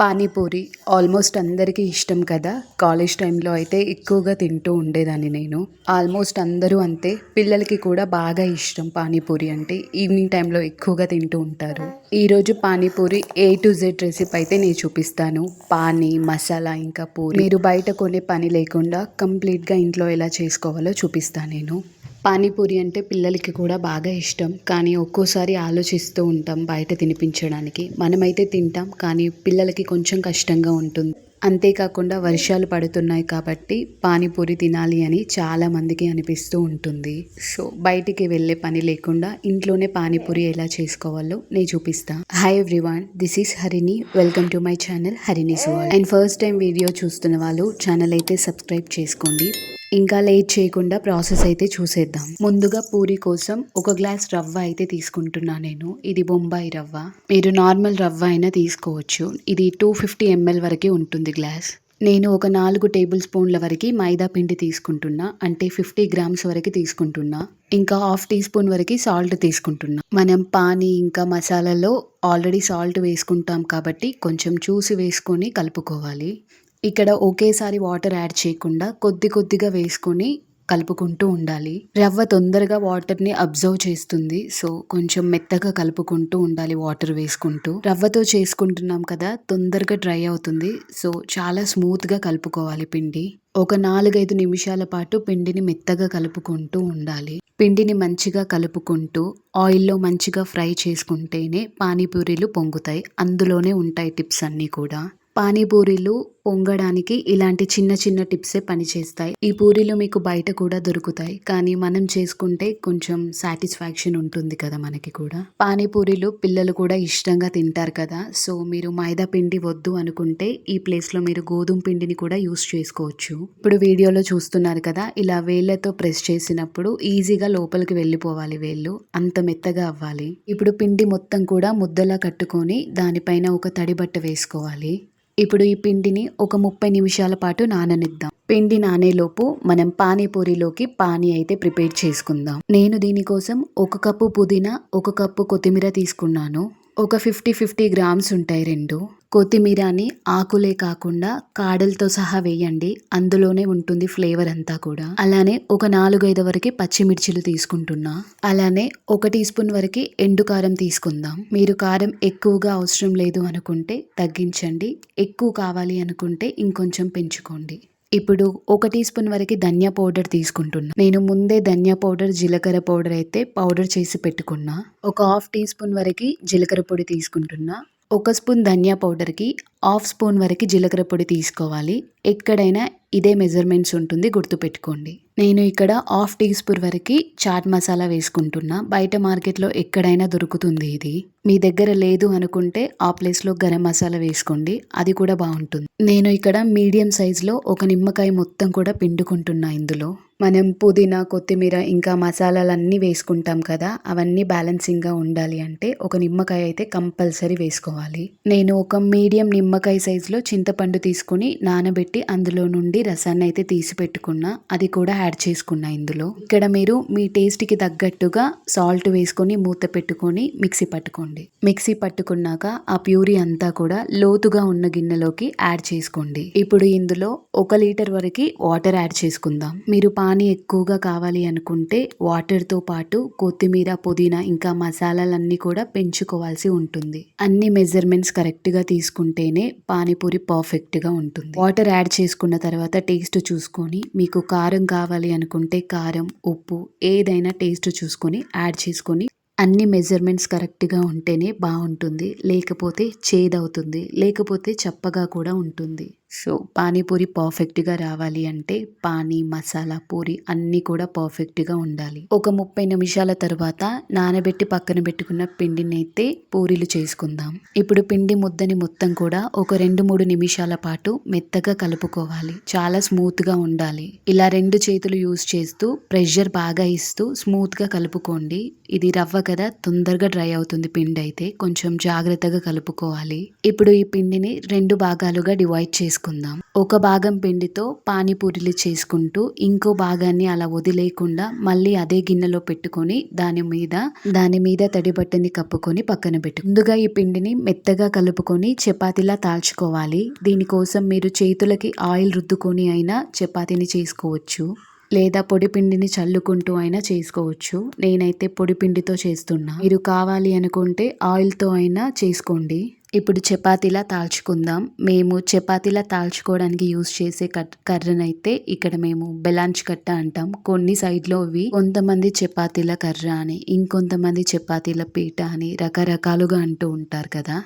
Panipuri almost అందరికీ ఇష్టం కదా. కాలేజ్ టైంలో అయితే ఎక్కువగా తింటూ ఉండేదాన్ని నేను. ఆల్మోస్ట్ అందరూ అంతే. పిల్లలకి కూడా బాగా ఇష్టం పానీపూరి అంటే. ఈవినింగ్ టైంలో ఎక్కువగా తింటూ ఉంటారు. ఈరోజు panipuri A to Z recipe అయితే నేను చూపిస్తాను. పానీ మసాలా ఇంకా పూరి. మీరు బయట కొనే పని లేకుండా కంప్లీట్గా ఇంట్లో ఎలా చేసుకోవాలో చూపిస్తాను నేను. పానీపూరి అంటే పిల్లలకి కూడా బాగా ఇష్టం. కానీ ఒక్కోసారి ఆలోచిస్తూ ఉంటాం బయట తినిపించడానికి. మనమైతే తింటాం కానీ పిల్లలకి కొంచెం కష్టంగా ఉంటుంది. అంతేకాకుండా వర్షాలు పడుతున్నాయి కాబట్టి పానీపూరి తినాలి అని చాలా మందికి అనిపిస్తూ ఉంటుంది. సో బయటికి వెళ్ళే పని లేకుండా ఇంట్లోనే పానీపూరి ఎలా చేసుకోవాలో నేను చూపిస్తా. Hi everyone this is Harini welcome to my channel Harini world and first time video చూస్తున్న వాళ్ళు ఛానల్ అయితే సబ్స్క్రైబ్ చేసుకోండి. ఇంకా లేట్ చేయకుండా ప్రాసెస్ అయితే చూసేద్దాం. ముందుగా పూరి కోసం ఒక గ్లాస్ రవ్వ అయితే తీసుకుంటున్నా నేను. ఇది బొంబాయి రవ్వ. మీరు నార్మల్ రవ్వ అయినా తీసుకోవచ్చు. ఇది టూ ఫిఫ్టీ ఎంఎల్ వరకే ఉంటుంది గ్లాస్. నేను ఒక నాలుగు టేబుల్ స్పూన్ల వరకు మైదా పిండి తీసుకుంటున్నా. అంటే ఫిఫ్టీ గ్రామ్స్ వరకు తీసుకుంటున్నా. ఇంకా హాఫ్ టీ స్పూన్ వరకు సాల్ట్ తీసుకుంటున్నా. మనం పానీ ఇంకా మసాలాలో ఆల్రెడీ సాల్ట్ వేసుకుంటాం కాబట్టి కొంచెం చూసి వేసుకొని కలుపుకోవాలి. ఇక్కడ ఒకేసారి వాటర్ యాడ్ చేయకుండా కొద్ది కొద్దిగా వేసుకొని కలుపుకుంటూ ఉండాలి. రవ్వ తొందరగా వాటర్ని అబ్జర్వ్ చేస్తుంది. సో కొంచెం మెత్తగా కలుపుకుంటూ ఉండాలి వాటర్ వేసుకుంటూ. రవ్వతో చేసుకుంటున్నాం కదా తొందరగా డ్రై అవుతుంది. సో చాలా స్మూత్గా కలుపుకోవాలి పిండి. ఒక నాలుగైదు నిమిషాల పాటు పిండిని మెత్తగా కలుపుకుంటూ ఉండాలి. పిండిని మంచిగా కలుపుకుంటూ ఆయిల్లో మంచిగా ఫ్రై చేసుకుంటేనే పానీపూరీలు పొంగుతాయి. అందులోనే ఉంటాయి టిప్స్ అన్నీ కూడా. పానీపూరీలు పొంగడానికి ఇలాంటి చిన్న చిన్న టిప్సే పనిచేస్తాయి. ఈ పూరీలు మీకు బయట కూడా దొరుకుతాయి. కానీ మనం చేసుకుంటే కొంచెం సాటిస్ఫాక్షన్ ఉంటుంది కదా మనకి కూడా. పానీపూరీలు పిల్లలు కూడా ఇష్టంగా తింటారు కదా. సో మీరు మైదా పిండి వద్దు అనుకుంటే ఈ ప్లేస్లో మీరు గోధుమ పిండిని కూడా యూస్ చేసుకోవచ్చు. ఇప్పుడు వీడియోలో చూస్తున్నారు కదా ఇలా వేళ్ళతో ప్రెస్ చేసినప్పుడు ఈజీగా లోపలికి వెళ్ళిపోవాలి వేళ్ళు. అంత మెత్తగా అవ్వాలి. ఇప్పుడు పిండి మొత్తం కూడా ముద్దలా కట్టుకొని దానిపైన ఒక తడి బట్ట వేసుకోవాలి. ఇప్పుడు ఈ పిండిని ఒక ముప్పై నిమిషాల పాటు నాననిద్దాం. పిండి నానేలోపు మనం పానీపూరిలోకి పానీ అయితే ప్రిపేర్ చేసుకుందాం. నేను దీనికోసం ఒక కప్పు పుదీనా ఒక కప్పు కొత్తిమీర తీసుకున్నాను. ఒక ఫిఫ్టీ ఫిఫ్టీ గ్రామ్స్ ఉంటాయి రెండు. కొత్తిమీరని ఆకులే కాకుండా కాడలతో సహా వేయండి. అందులోనే ఉంటుంది ఫ్లేవర్ అంతా కూడా. అలానే ఒక నాలుగైదు వరకు పచ్చిమిర్చిలు తీసుకుంటున్నా. అలానే ఒక టీ స్పూన్ వరకు ఎండు కారం తీసుకుందాం. మీరు కారం ఎక్కువగా అవసరం లేదు అనుకుంటే తగ్గించండి. ఎక్కువ కావాలి అనుకుంటే ఇంకొంచెం పెంచుకోండి. ఇప్పుడు ఒక టీ స్పూన్ వరకు ధనియా పౌడర్ తీసుకుంటున్నా. నేను ముందే ధనియా పౌడర్ జీలకర్ర పౌడర్ అయితే పౌడర్ చేసి పెట్టుకున్నా. ఒక హాఫ్ టీ స్పూన్ వరకు జీలకర్ర పొడి తీసుకుంటున్నా. ఒక స్పూన్ ధనియా పౌడర్కి హాఫ్ స్పూన్ వరకు జీలకర్ర పొడి తీసుకోవాలి. ఎక్కడైనా ఇదే మెజర్మెంట్స్ ఉంటుంది గుర్తుపెట్టుకోండి. నేను ఇక్కడ హాఫ్ టీ స్పూన్ వరకు చాట్ మసాలా వేసుకుంటున్నా. బయట మార్కెట్లో ఎక్కడైనా దొరుకుతుంది ఇది. మీ దగ్గర లేదు అనుకుంటే ఆ ప్లేస్లో గరం మసాలా వేసుకోండి అది కూడా బాగుంటుంది. నేను ఇక్కడ మీడియం సైజులో ఒక నిమ్మకాయ మొత్తం కూడా పిండుకుంటున్నా ఇందులో. మనం పుదీనా కొత్తిమీర ఇంకా మసాలాలన్నీ వేసుకుంటాం కదా అవన్నీ బ్యాలెన్సింగ్గా ఉండాలి అంటే ఒక నిమ్మకాయ అయితే కంపల్సరీ వేసుకోవాలి. నేను ఒక మీడియం నిమ్మకాయ సైజులో చింతపండు తీసుకుని నానబెట్టి అందులో నుండి రసాన్ని అయితే తీసి పెట్టుకున్నా అది కూడా యాడ్ చేసుకున్నా ఇందులో. ఇక్కడ మీరు మీ టేస్ట్కి తగ్గట్టుగా సాల్ట్ వేసుకొని మూత పెట్టుకొని మిక్సీ పట్టుకోండి. మిక్సీ పట్టుకున్నాక ఆ ప్యూరీ అంతా కూడా లోతుగా ఉన్న గిన్నెలోకి యాడ్ చేసుకోండి. ఇప్పుడు ఇందులో ఒక లీటర్ వరకు వాటర్ యాడ్ చేసుకుందాం. మీరు పానీ ఎక్కువగా కావాలి అనుకుంటే వాటర్తో పాటు కొత్తిమీర పుదీనా ఇంకా మసాలాలన్నీ కూడా పెంచుకోవాల్సి ఉంటుంది. అన్ని మెజర్మెంట్స్ కరెక్ట్గా తీసుకుంటేనే పానీపూరి పర్ఫెక్ట్గా ఉంటుంది. వాటర్ యాడ్ చేసుకున్న తర్వాత టేస్ట్ చూసుకొని మీకు కారం కావాలి అనుకుంటే కారం ఉప్పు ఏదైనా టేస్ట్ చూసుకొని యాడ్ చేసుకొని అన్ని మెజర్మెంట్స్ కరెక్ట్గా ఉంటేనే బాగుంటుంది. లేకపోతే చేదవుతుంది. లేకపోతే చప్పగా కూడా ఉంటుంది. సో పానీపూరి పర్ఫెక్ట్గా రావాలి అంటే పానీ మసాలా పూరి అన్నీ కూడా పర్ఫెక్ట్గా ఉండాలి. ఒక ముప్పై నిమిషాల తర్వాత నానబెట్టి పక్కన పెట్టుకున్న పిండిని అయితే పూరీలు చేసుకుందాం. ఇప్పుడు పిండి ముద్దని మొత్తం కూడా ఒక రెండు మూడు నిమిషాల పాటు మెత్తగా కలుపుకోవాలి. చాలా స్మూత్గా ఉండాలి. ఇలా రెండు చేతులు యూస్ చేస్తూ ప్రెషర్ బాగా ఇస్తూ స్మూత్గా కలుపుకోండి. ఇది రవ్వ కదా తొందరగా డ్రై అవుతుంది పిండి అయితే. కొంచెం జాగ్రత్తగా కలుపుకోవాలి. ఇప్పుడు ఈ పిండిని రెండు భాగాలుగా డివైడ్ చేసుకోవాలి చేసుకుందాం ఒక భాగం పిండితో పానీపూరీలు చేసుకుంటూ ఇంకో భాగాన్ని అలా వదిలేయకుండా మళ్ళీ అదే గిన్నెలో పెట్టుకొని దాని మీద దాని మీద తడి బట్టని కప్పుకొని పక్కన పెట్టు. ముందుగా ఈ పిండిని మెత్తగా కలుపుకొని చపాతీలా తాల్చుకోవాలి. దీనికోసం మీరు చేతులకి ఆయిల్ రుద్దుకొని అయినా చపాతీని చేసుకోవచ్చు. లేదా పొడి పిండిని చల్లుకుంటూ అయినా చేసుకోవచ్చు. నేనైతే పొడి పిండితో చేస్తున్నా. మీరు కావాలి అనుకుంటే ఆయిల్తో అయినా చేసుకోండి. ఇప్పుడు చపాతీలా తాల్చుకుందాం. మేము చపాతీలా తాల్చుకోవడానికి యూస్ చేసే కట్ కర్రనైతే ఇక్కడ మేము బెలాంచ్ కట్ట అంటాం. కొన్ని సైడ్లో ఇవి కొంతమంది చపాతీల కర్ర అని ఇంకొంతమంది చపాతీల పీట అని రకరకాలుగా అంటూ ఉంటారు కదా.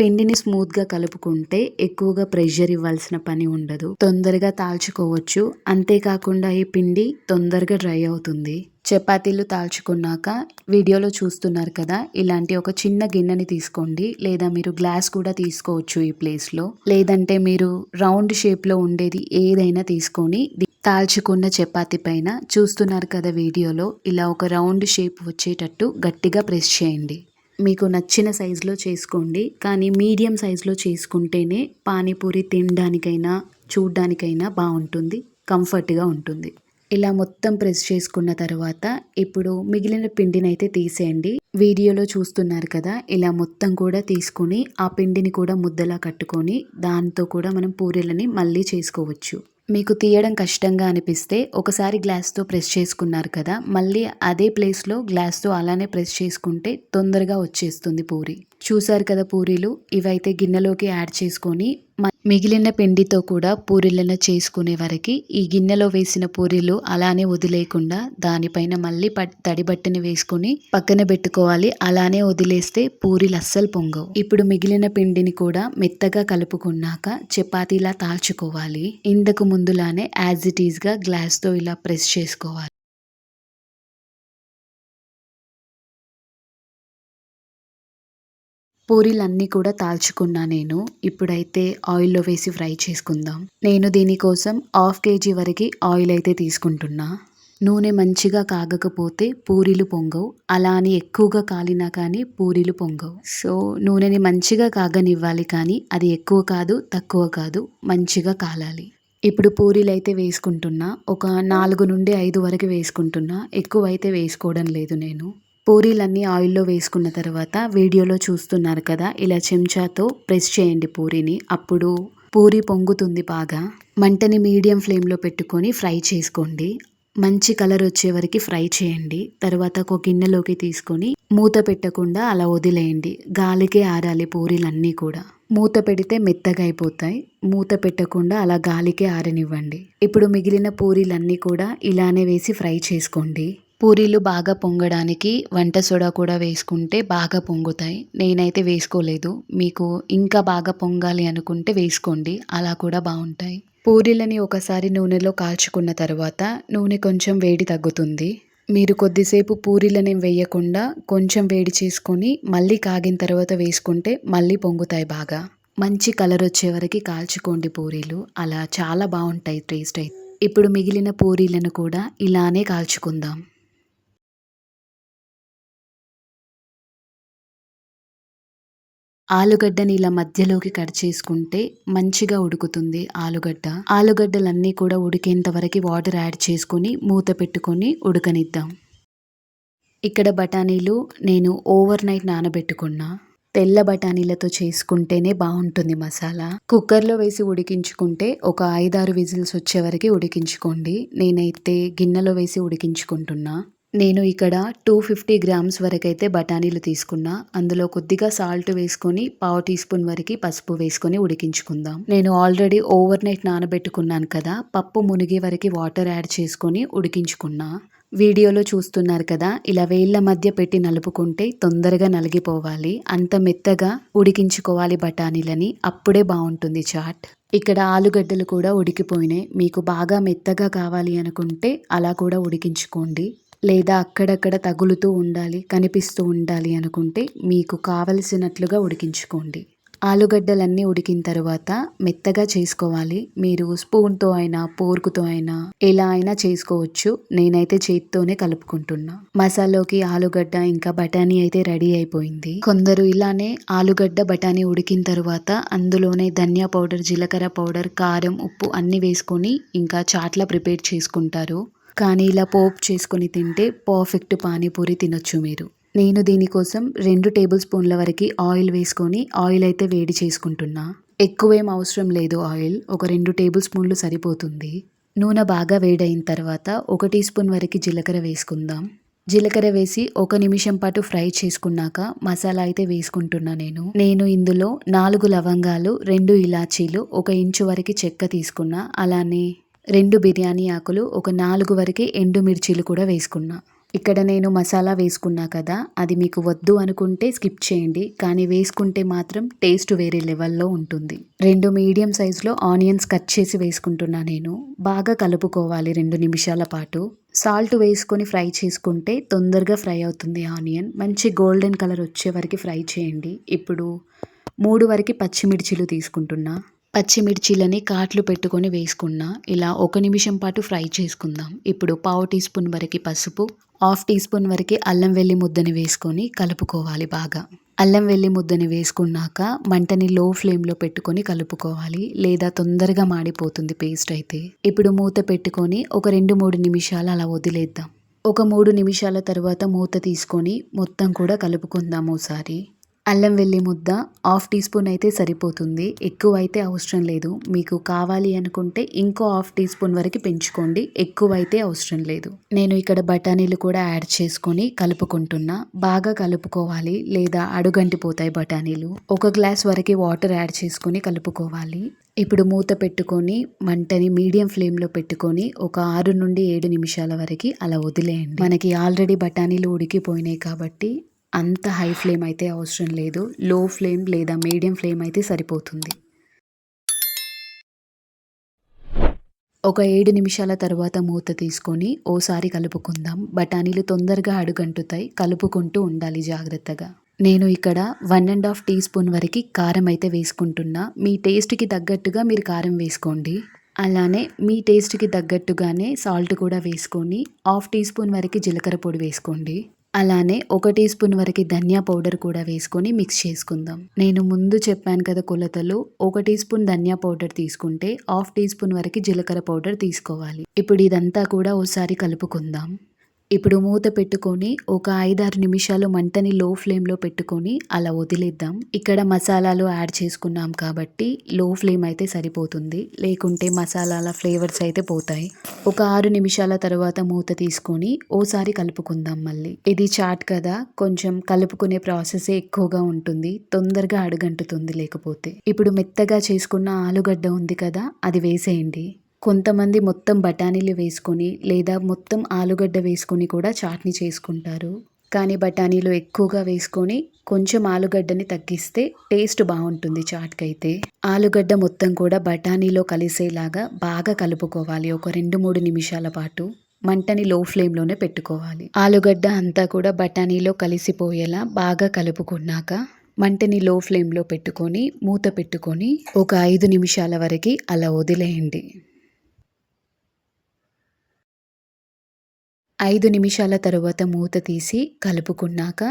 పిండిని స్మూత్గా కలుపుకుంటే ఎక్కువగా ప్రెషర్ ఇవ్వాల్సిన పని ఉండదు. తొందరగా తాల్చుకోవచ్చు. అంతేకాకుండా ఈ పిండి తొందరగా డ్రై అవుతుంది. చపాతీలు తాల్చుకున్నాక వీడియోలో చూస్తున్నారు కదా ఇలాంటి ఒక చిన్న గిన్నెని తీసుకోండి. లేదా మీరు గ్లాస్ కూడా తీసుకోవచ్చు ఈ ప్లేస్లో. లేదంటే మీరు రౌండ్ షేప్లో ఉండేది ఏదైనా తీసుకొని తాల్చుకున్న చపాతి పైన చూస్తున్నారు కదా వీడియోలో ఇలా ఒక రౌండ్ షేప్ వచ్చేటట్టు గట్టిగా ప్రెస్ చేయండి. మీకు నచ్చిన సైజులో చేసుకోండి. కానీ మీడియం సైజులో చేసుకుంటేనే పానీపూరి తినడానికైనా చూడ్డానికైనా బాగుంటుంది. కంఫర్ట్గా ఉంటుంది. ఇలా మొత్తం ప్రెస్ చేసుకున్న తర్వాత ఇప్పుడు మిగిలిన పిండిని అయితే తీసేయండి. వీడియోలో చూస్తున్నారు కదా ఇలా మొత్తం కూడా తీసుకొని ఆ పిండిని కూడా ముద్దలా కట్టుకొని దాంతో కూడా మనం పూరీలని మళ్ళీ చేసుకోవచ్చు. మీకు తీయడం కష్టంగా అనిపిస్తే ఒకసారి గ్లాస్తో ప్రెస్ చేసుకున్నారు కదా మళ్ళీ అదే ప్లేస్లో గ్లాస్తో అలానే ప్రెస్ చేసుకుంటే తొందరగా వచ్చేస్తుంది పూరి. చూసారు కదా పూరీలు? ఇవైతే గిన్నెలోకి యాడ్ చేసుకొని మిగిలిన పిండితో కూడా పూరీలను చేసుకునే వరకు ఈ గిన్నెలో వేసిన పూరీలు అలానే వదిలేయకుండా దానిపైన మళ్ళీ తడి బట్టని వేసుకొని పక్కన పెట్టుకోవాలి. అలానే వదిలేస్తే పూరీలు అస్సలు పొంగవు. ఇప్పుడు మిగిలిన పిండిని కూడా మెత్తగా కలుపుకున్నాక చపాతీలా తాల్చుకోవాలి. ఇంతకు ముందులానే యాజ్ ఇట్ ఈస్గా గ్లాస్తో ఇలా ప్రెస్ చేసుకోవాలి. పూరీలన్నీ కూడా తాల్చుకున్నా నేను. ఇప్పుడైతే ఆయిల్లో వేసి ఫ్రై చేసుకుందాం. నేను దీనికోసం హాఫ్ కేజీ వరకు ఆయిల్ అయితే తీసుకుంటున్నా. నూనె మంచిగా కాగకపోతే పూరీలు పొంగవు. అలా అని ఎక్కువగా కాలినా కానీ పూరీలు పొంగవు. సో నూనెని మంచిగా కాగనివ్వాలి కానీ అది ఎక్కువ కాదు తక్కువ కాదు మంచిగా కాలాలి. ఇప్పుడు పూరీలు అయితే వేసుకుంటున్నా. ఒక నాలుగు నుండి ఐదు వరకు వేసుకుంటున్నా. ఎక్కువ అయితే వేసుకోవడం లేదు నేను. పూరీలన్నీ ఆయిల్లో వేసుకున్న తర్వాత వీడియోలో చూస్తున్నారు కదా ఇలా చెంచాతో ప్రెస్ చేయండి పూరీని. అప్పుడు పూరి పొంగుతుంది బాగా. మంటని మీడియం ఫ్లేమ్లో పెట్టుకొని ఫ్రై చేసుకోండి. మంచి కలర్ వచ్చే వరకు ఫ్రై చేయండి. తర్వాత ఒక గిన్నెలోకి తీసుకొని మూత పెట్టకుండా అలా వదిలేయండి. గాలికే ఆరాలి పూరీలన్నీ కూడా. మూత పెడితే మెత్తగా అయిపోతాయి. మూత పెట్టకుండా అలా గాలికే ఆరనివ్వండి. ఇప్పుడు మిగిలిన పూరీలన్నీ కూడా ఇలానే వేసి ఫ్రై చేసుకోండి. పూరీలు బాగా పొంగడానికి వంట సోడా కూడా వేసుకుంటే బాగా పొంగుతాయి. నేనైతే వేసుకోలేదు. మీకు ఇంకా బాగా పొంగాలి అనుకుంటే వేసుకోండి. అలా కూడా బాగుంటాయి. పూరీలని ఒకసారి నూనెలో కాల్చుకున్న తర్వాత నూనె కొంచెం వేడి తగ్గుతుంది. మీరు కొద్దిసేపు పూరీలని వేయకుండా కొంచెం వేడి చేసుకొని మళ్ళీ కాగిన తర్వాత వేసుకుంటే మళ్ళీ పొంగుతాయి బాగా. మంచి కలర్ వచ్చే వరకు కాల్చుకోండి పూరీలు. అలా చాలా బాగుంటాయి టేస్ట్ అయితే. ఇప్పుడు మిగిలిన పూరీలను కూడా ఇలానే కాల్చుకుందాం. ఆలుగడ్డని ఇలా మధ్యలోకి కట్ చేసుకుంటే మంచిగా ఉడుకుతుంది ఆలుగడ్డ. ఆలుగడ్డలన్నీ కూడా ఉడికేంత వరకు వాటర్ యాడ్ చేసుకొని మూత పెట్టుకొని ఉడకనిద్దాం. ఇక్కడ బఠానీలు నేను ఓవర్ నైట్ నానబెట్టుకున్నా. తెల్ల బఠానీలతో చేసుకుంటేనే బాగుంటుంది మసాలా. కుక్కర్లో వేసి ఉడికించుకుంటే ఒక ఐదారు విజిల్స్ వచ్చే వరకు ఉడికించుకోండి. నేనైతే గిన్నెలో వేసి ఉడికించుకుంటున్నా. నేను ఇక్కడ టూ ఫిఫ్టీ గ్రామ్స్ వరకు అయితే బఠానీలు తీసుకున్నా. అందులో కొద్దిగా సాల్ట్ వేసుకొని పావు టీ స్పూన్ వరకు పసుపు వేసుకొని ఉడికించుకుందాం. నేను ఆల్రెడీ ఓవర్ నైట్ నానబెట్టుకున్నాను కదా పప్పు మునిగే వరకు వాటర్ యాడ్ చేసుకొని ఉడికించుకున్నా. వీడియోలో చూస్తున్నారు కదా ఇలా వేళ్ళ మధ్య పెట్టి నలుపుకుంటే తొందరగా నలిగిపోవాలి. అంత మెత్తగా ఉడికించుకోవాలి బఠానీలని అప్పుడే బాగుంటుంది చాట్. ఇక్కడ ఆలుగడ్డలు కూడా ఉడికిపోయినాయి. మీకు బాగా మెత్తగా కావాలి అనుకుంటే అలా కూడా ఉడికించుకోండి. లేదా అక్కడక్కడ తగులుతూ ఉండాలి కనిపిస్తూ ఉండాలి అనుకుంటే మీకు కావలసినట్లుగా ఉడికించుకోండి. ఆలుగడ్డలన్నీ ఉడికిన తర్వాత మెత్తగా చేసుకోవాలి. మీరు స్పూన్తో అయినా పోర్కుతో అయినా ఎలా అయినా చేసుకోవచ్చు. నేనైతే చేతితోనే కలుపుకుంటున్నా. మసాలోకి ఆలుగడ్డ ఇంకా బఠానీ అయితే రెడీ అయిపోయింది. కొందరు ఇలానే ఆలుగడ్డ బఠానీ ఉడికిన తర్వాత అందులోనే ధనియా పౌడర్ జీలకర్ర పౌడర్ కారం ఉప్పు అన్ని వేసుకొని ఇంకా చాట్లా ప్రిపేర్ చేసుకుంటారు. కానీ ఇలా పోపు చేసుకొని తింటే పర్ఫెక్ట్ పానీపూరి తినొచ్చు మీరు. నేను దీనికోసం రెండు టేబుల్ స్పూన్ల వరకు ఆయిల్ వేసుకొని ఆయిల్ అయితే వేడి చేసుకుంటున్నా. ఎక్కువేం అవసరం లేదు ఆయిల్ ఒక రెండు టేబుల్ స్పూన్లు సరిపోతుంది. నూనె బాగా వేడైన తర్వాత ఒక టీ స్పూన్ వరకు జీలకర్ర వేసుకుందాం. జీలకర్ర వేసి ఒక నిమిషం పాటు ఫ్రై చేసుకున్నాక మసాలా అయితే వేసుకుంటున్నా నేను. నేను ఇందులో నాలుగు లవంగాలు రెండు ఇలాచీలు ఒక ఇంచు వరకు చెక్క తీసుకున్నా. అలానే రెండు బిర్యానీ ఆకులు ఒక నాలుగు వరకు ఎండుమిర్చీలు కూడా వేసుకున్నా. ఇక్కడ నేను మసాలా వేసుకున్నా కదా అది మీకు వద్దు అనుకుంటే స్కిప్ చేయండి కానీ వేసుకుంటే మాత్రం టేస్ట్ వేరే లెవెల్లో ఉంటుంది. రెండు మీడియం సైజులో ఆనియన్స్ కట్ చేసి వేసుకుంటున్నా నేను. బాగా కలుపుకోవాలి రెండు నిమిషాల పాటు. సాల్ట్ వేసుకొని ఫ్రై చేసుకుంటే తొందరగా ఫ్రై అవుతుంది ఆనియన్. మంచి గోల్డెన్ కలర్ వచ్చే వరకు ఫ్రై చేయండి. ఇప్పుడు మూడు వరకు పచ్చిమిర్చిలు తీసుకుంటున్నా. పచ్చిమిర్చీలని కాట్లు పెట్టుకొని వేసుకున్నా ఇలా ఒక నిమిషం పాటు ఫ్రై చేసుకుందాం. ఇప్పుడు పావు టీ స్పూన్ వరకు పసుపు హాఫ్ టీ స్పూన్ వరకు అల్లం వెల్లి ముద్దని వేసుకొని కలుపుకోవాలి బాగా. అల్లం వెల్లి ముద్దని వేసుకున్నాక మంటని లో ఫ్లేమ్లో పెట్టుకొని కలుపుకోవాలి. లేదా తొందరగా మాడిపోతుంది పేస్ట్ అయితే. ఇప్పుడు మూత పెట్టుకొని ఒక రెండు మూడు నిమిషాలు అలా వదిలేద్దాం. ఒక మూడు నిమిషాల తర్వాత మూత తీసుకొని మొత్తం కూడా కలుపుకుందాం ఓసారి. అల్లం వెల్లి ముద్ద హాఫ్ టీ స్పూన్ అయితే సరిపోతుంది. ఎక్కువ అయితే అవసరం లేదు. మీకు కావాలి అనుకుంటే ఇంకో హాఫ్ టీ స్పూన్ వరకు పెంచుకోండి. ఎక్కువ అయితే అవసరం లేదు. నేను ఇక్కడ బఠానీలు కూడా యాడ్ చేసుకొని కలుపుకుంటున్నా. బాగా కలుపుకోవాలి లేదా అడుగంటిపోతాయి బఠానీలు. ఒక గ్లాస్ వరకు వాటర్ యాడ్ చేసుకొని కలుపుకోవాలి. ఇప్పుడు మూత పెట్టుకొని మంటని మీడియం ఫ్లేమ్లో పెట్టుకొని ఒక ఆరు నుండి ఏడు నిమిషాల వరకు అలా వదిలేయండి. మనకి ఆల్రెడీ బఠానీలు ఉడికిపోయినాయి కాబట్టి అంత హై ఫ్లేమ్ అయితే అవసరం లేదు. లో ఫ్లేమ్ లేదా మీడియం ఫ్లేమ్ అయితే సరిపోతుంది. ఒక ఏడు నిమిషాల తర్వాత మూత తీసుకొని ఓసారి కలుపుకుందాం. బఠానీలు తొందరగా అడుగంటుతాయి. కలుపుకుంటూ ఉండాలి జాగ్రత్తగా. నేను ఇక్కడ one and half teaspoon వరకు కారం అయితే వేసుకుంటున్నా. మీ టేస్ట్కి తగ్గట్టుగా మీరు కారం వేసుకోండి. అలానే మీ టేస్ట్కి తగ్గట్టుగానే సాల్ట్ కూడా వేసుకొని హాఫ్ టీ స్పూన్ వరకు జీలకర్ర పొడి వేసుకోండి. అలానే ఒక టీ స్పూన్ వరకు ధనియా పౌడర్ కూడా వేసుకొని మిక్స్ చేసుకుందాం. నేను ముందు చెప్పాను కదా కొలతలు ఒక టీ స్పూన్ ధనియా పౌడర్ తీసుకుంటే హాఫ్ టీ స్పూన్ వరకు జీలకర్ర పౌడర్ తీసుకోవాలి. ఇప్పుడు ఇదంతా కూడా ఒకసారి కలుపుకుందాం. ఇప్పుడు మూత పెట్టుకొని ఒక ఐదారు నిమిషాలు మంటని లో ఫ్లేమ్లో పెట్టుకొని అలా వదిలేద్దాం. ఇక్కడ మసాలాలు యాడ్ చేసుకున్నాం కాబట్టి లో ఫ్లేమ్ అయితే సరిపోతుంది. లేకుంటే మసాలాల ఫ్లేవర్స్ అయితే పోతాయి. ఒక ఆరు నిమిషాల తర్వాత మూత తీసుకొని ఓసారి కలుపుకుందాం మళ్ళీ. ఇది చాట్ కదా కొంచెం కలుపుకునే ప్రాసెస్ ఎక్కువగా ఉంటుంది. తొందరగా అడుగంటుతుంది లేకపోతే. ఇప్పుడు మెత్తగా చేసుకున్న ఆలుగడ్డ ఉంది కదా అది వేసేయండి. కొంతమంది మొత్తం బఠానీలు వేసుకొని లేదా మొత్తం ఆలుగడ్డ వేసుకొని కూడా చాట్నీ చేసుకుంటారు. కానీ బఠానీలు ఎక్కువగా వేసుకొని కొంచెం ఆలుగడ్డని తగ్గిస్తే టేస్ట్ బాగుంటుంది చాట్కైతే. ఆలుగడ్డ మొత్తం కూడా బఠానీలో కలిసేలాగా బాగా కలుపుకోవాలి. ఒక రెండు మూడు నిమిషాల పాటు మంటని లో ఫ్లేమ్లోనే పెట్టుకోవాలి. ఆలుగడ్డ అంతా కూడా బఠానీలో కలిసిపోయేలా బాగా కలుపుకున్నాక మంటని లో ఫ్లేమ్లో పెట్టుకొని మూత పెట్టుకొని ఒక ఐదు నిమిషాల వరకు అలా వదిలేయండి. ఐదు నిమిషాల తరువాత మూత తీసి కలుపుకున్నాక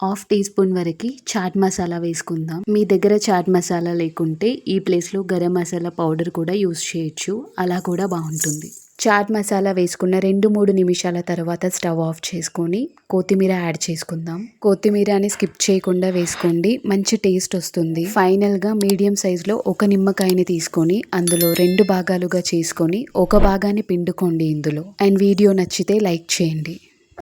హాఫ్ టీ స్పూన్ వరకు చాట్ మసాలా వేసుకుందాం. మీ దగ్గర చాట్ మసాలా లేకుంటే ఈ ప్లేస్లో గరం మసాలా పౌడర్ కూడా యూస్ చేయొచ్చు. అలా కూడా బాగుంటుంది. చాట్ మసాలా వేసుకున్న రెండు మూడు నిమిషాల తర్వాత స్టవ్ ఆఫ్ చేసుకొని కొత్తిమీర యాడ్ చేసుకుందాం. కొత్తిమీరని స్కిప్ చేయకుండా వేసుకోండి. మంచి టేస్ట్ వస్తుంది. ఫైనల్గా మీడియం సైజులో ఒక నిమ్మకాయని తీసుకొని అందులో రెండు భాగాలుగా చేసుకొని ఒక భాగాన్ని పిండుకోండి ఇందులో. అండ్ వీడియో నచ్చితే లైక్ చేయండి.